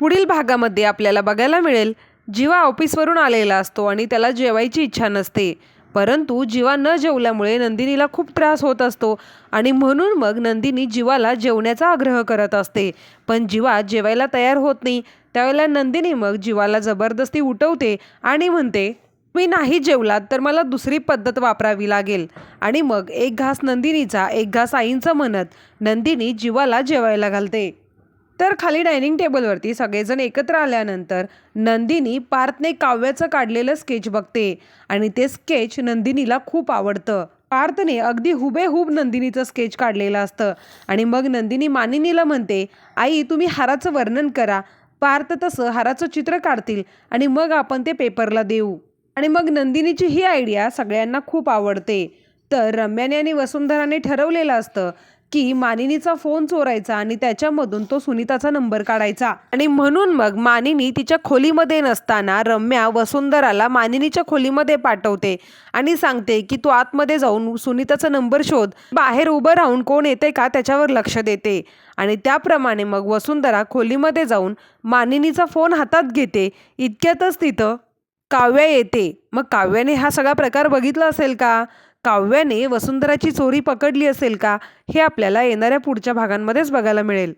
पुढील भागामध्ये आपल्याला बघायला मिळेल. जीवा ऑफिसवरून आलेला असतो आणि त्याला जेवायची इच्छा नसते. परंतु जीवा न जेवल्यामुळे नंदिनीला खूप त्रास होत असतो आणि म्हणून मग नंदिनी जीवाला जेवण्याचा आग्रह करत असते. पण जीवा जेवायला तयार होत नाही. त्यावेळेला नंदिनी मग जीवाला जबरदस्ती उठवते आणि म्हणते मी नाही जेवलात तर मला दुसरी पद्धत वापरावी लागेल. आणि मग एक घास नंदिनीचा एक घास आईंचा म्हणत नंदिनी जीवाला जेवायला घालते. तर खाली डायनिंग टेबलवरती सगळेजण एकत्र आल्यानंतर नंदिनी पार्थने काव्याचं काढलेलं स्केच बघते आणि ते स्केच नंदिनीला खूप आवडतं. पार्थने अगदी हुबेहूब नंदिनीचं स्केच काढलेलं असतं आणि मग नंदिनी मानिनीला म्हणते आई तुम्ही हाराचं वर्णन करा. पार्थ तसं हाराचं चित्र काढतील आणि मग आपण ते पेपरला देऊ. आणि मग नंदिनीची ही आयडिया सगळ्यांना खूप आवडते. तर रम्याने आणि वसुंधराने ठरवलेलं असतं की मानिनीचा फोन चोरायचा आणि त्याच्यामधून तो सुनीताचा नंबर काढायचा. आणि म्हणून मग मानिनी तिच्या खोलीमध्ये नसताना रम्या वसुंधराला मानिनीच्या खोलीमध्ये पाठवते आणि सांगते की तू आतमध्ये जाऊन सुनीताचा नंबर शोध. बाहेर उभं राहून कोण येते का त्याच्यावर लक्ष देते. आणि त्याप्रमाणे मग वसुंधरा खोलीमध्ये जाऊन मानिनीचा फोन हातात घेते. इतक्यातच तिथं काव्या येते. मग काव्याने हा सगळा प्रकार बघितला असेल का? काव्याने वसुंधराची चोरी पकडली असेल का हे आपल्याला येणाऱ्या पुढच्या भागांमध्येच बघायला मिळेल.